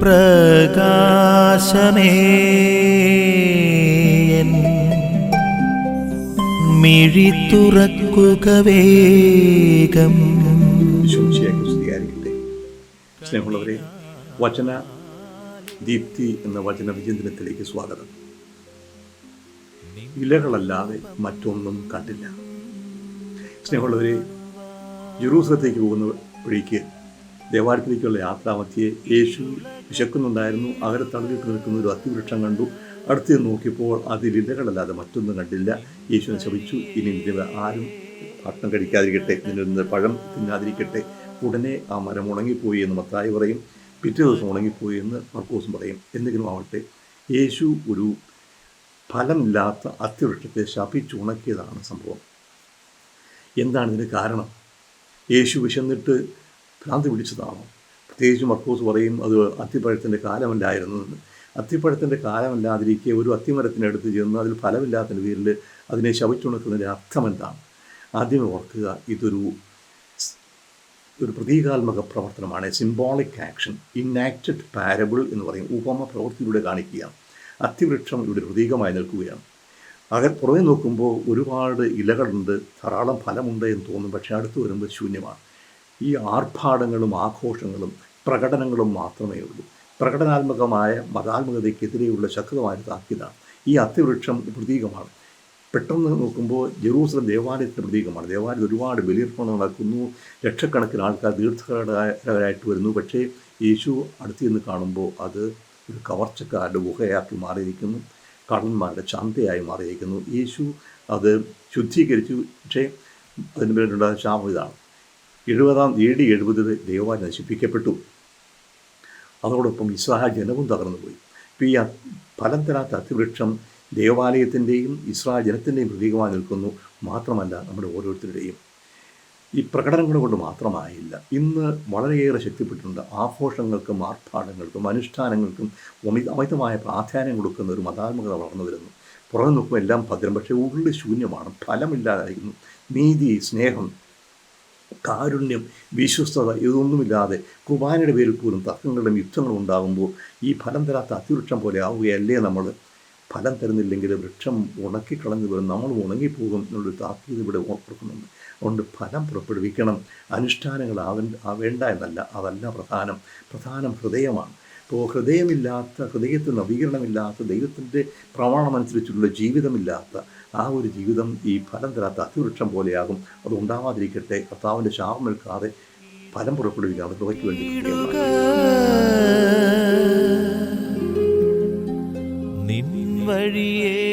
പ്രകാശമേ. മിഴി തുറക്കുക വേഗം. സ്നേഹമുള്ളവരെ വചന ദീപ്തി എന്ന വചന വിചിന്തനത്തിലേക്ക് സ്വാഗതം. ഇലകളല്ലാതെ മറ്റൊന്നും കണ്ടില്ല. സ്നേഹമുള്ളവരെ ജെറൂസലത്തേക്ക് പോകുന്ന വഴിക്ക് ദേവാലയത്തിലേക്കുള്ള യാത്രാമധ്യേ യേശു വിശക്കുന്നുണ്ടായിരുന്നു. അകലെ തളകി നിൽക്കുന്ന ഒരു അത്തിവൃക്ഷം കണ്ടു. അടുത്ത് നോക്കിയപ്പോൾ അതിൽ മറ്റൊന്നും കണ്ടില്ല. യേശുവിനെ ശപിച്ചു. ഇനി ഇതിന് ആരും ഭക്ഷണം കഴിക്കാതിരിക്കട്ടെ. ഇതിന്റെ പഴം തിന്നാതിരിക്കട്ടെ. ഉടനെ ആ മരം ഉണങ്ങിപ്പോയി എന്ന് മത്തായി പറയും. പിറ്റേ ദിവസം ഉണങ്ങിപ്പോയി എന്ന് മർക്കോസും പറയും. എന്തെങ്കിലും ആവട്ടെ. യേശു ഒരു ഫലമില്ലാത്ത അത്തിവൃക്ഷത്തെ ശപിച്ചുണക്കിയതാണ് സംഭവം. എന്താണ് ഇതിന് കാരണം? യേശു വിശന്നിട്ട് ഭ്രാന്തി പിടിച്ചതാണോ? പ്രത്യേകിച്ച് മർക്കൂസ് പറയും അത് അത്തിപ്പഴത്തിന്റെ കാലമല്ലായിരുന്നു എന്ന്. അത്തിപ്പഴത്തിന്റെ കാലമല്ലാതിരിക്കെ ഒരു അത്തിമരത്തിനടുത്ത് ചെന്ന് അതിൽ ഫലമില്ലാത്തതിന്റെ പേരിൽ അതിനെ ശവിച്ചുണക്കുന്നതിന്റെ അർത്ഥം എന്താണ്? ആദ്യമേ ഓർക്കുക ഇതൊരു ഒരു പ്രതീകാത്മക പ്രവർത്തനമാണ്. സിംബോളിക് ആക്ഷൻ ഇന്നാക്റ്റഡ് പാരബിൾ എന്ന് പറയും. ഉപമ പ്രവൃത്തിയിലൂടെ കാണിക്കുക അത്തിവൃക്ഷം ഇവിടെ പ്രതീകമായി നിൽക്കുകയാണ്. അകൽ പുറമേ നോക്കുമ്പോൾ ഒരുപാട് ഇലകളുണ്ട് ധാരാളം ഫലമുണ്ട് എന്ന് തോന്നും പക്ഷേ അടുത്ത് വരുമ്പോൾ ശൂന്യമാണ്. ഈ ആർഭാടങ്ങളും ആഘോഷങ്ങളും പ്രകടനങ്ങളും മാത്രമേ ഉള്ളൂ. പ്രകടനാത്മകമായ മതാത്മകതയ്ക്കെതിരെയുള്ള ശക്തമായ താക്കീതാണ്. ഈ അത്തിവൃക്ഷം പ്രതീകമാണ്. പെട്ടെന്ന് നോക്കുമ്പോൾ ജെറൂസലം ദേവാലയത്തിന്റെ പ്രതീകമാണ്. ദേവാലയത്തിൽ ഒരുപാട് ബലിയർപ്പണം നടക്കുന്നു. ലക്ഷക്കണക്കിന് ആൾക്കാർ തീർത്ഥകരായിട്ട് വരുന്നു. പക്ഷേ യേശു അടുത്ത് നിന്ന് കാണുമ്പോൾ അത് ഒരു കവർച്ചക്കാരുടെ ഗുഹയാക്കി മാറിയിരിക്കുന്നു. കള്ളന്മാരുടെ ചന്തയായി മാറിയിരിക്കുന്നു. യേശു അത് ശുദ്ധീകരിച്ചു. പക്ഷേ അതിന് പേരിലുണ്ടായ ശാപം ഇതാണ്. എഴുപതാം ഡി എഴുപതിൽ ദേവാലയം നശിപ്പിക്കപ്പെട്ടു. അതോടൊപ്പം ഇസ്രായേൽ ജനവും തകർന്നുപോയി. ഇപ്പോൾ ഈ ഫലം തരാത്ത അത്തിവൃക്ഷം ദേവാലയത്തിന്റെയും ഇസ്രായേൽ ജനത്തിന്റെയും പ്രതീകമായി നിൽക്കുന്നു. മാത്രമല്ല നമ്മുടെ ഓരോരുത്തരുടെയും. ഈ പ്രകടനങ്ങൾ കൊണ്ട് മാത്രമായില്ല. ഇന്ന് വളരെയേറെ ശക്തിപ്പെട്ടിട്ടുണ്ട്. ആഘോഷങ്ങൾക്കും ആർഭാടങ്ങൾക്കും അനുഷ്ഠാനങ്ങൾക്കും അമിത അമിതമായ പ്രാധാന്യം കൊടുക്കുന്ന ഒരു മതാത്മകത വളർന്നു വരുന്നു. പുറകെ നോക്കുമ്പോൾ എല്ലാം ഭദ്രം പക്ഷേ ഉള്ളിൽ ശൂന്യമാണ്. ഫലമില്ലാതായിരുന്നു. നീതി സ്നേഹം കാരുണ്യം വിശ്വസ്തത ഇതൊന്നുമില്ലാതെ കുർബാനയുടെ പേരിൽ പോലും തർക്കങ്ങളും യുദ്ധങ്ങളും ഉണ്ടാകുമ്പോൾ ഈ ഫലം തരാത്ത അതിവൃക്ഷം പോലെ ആവുകയല്ലേ നമ്മൾ? ഫലം തരുന്നില്ലെങ്കിൽ വൃക്ഷം ഉണക്കിക്കളഞ്ഞു വരും നമ്മൾ ഉണങ്ങിപ്പോകും എന്നുള്ളൊരു താക്കീത് ഇവിടെ ഓർക്കുന്നുണ്ട് അതുകൊണ്ട് ഫലം പുറപ്പെടുവിക്കണം. അനുഷ്ഠാനങ്ങൾ ആവേണ്ട എന്നല്ല അതല്ല പ്രധാനം. പ്രധാനം ഹൃദയമാണ്. ഇപ്പോൾ ഹൃദയമില്ലാത്ത ഹൃദയത്തിൽ നവീകരണമില്ലാത്ത ദൈവത്തിന്റെ പ്രമാണമനുസരിച്ചുള്ള ജീവിതമില്ലാത്ത ആ ഒരു ജീവിതം ഈ ഫലം തരാത്ത അതിവൃക്ഷം പോലെയാകും. അത് ഉണ്ടാവാതിരിക്കട്ടെ. കർത്താവിന്റെ ശാപം നിൽക്കാതെ ഫലം പുറപ്പെടുവിക്കാതെ കൃപയ്ക്ക് വേണ്ടി നിൻ വഴിയേ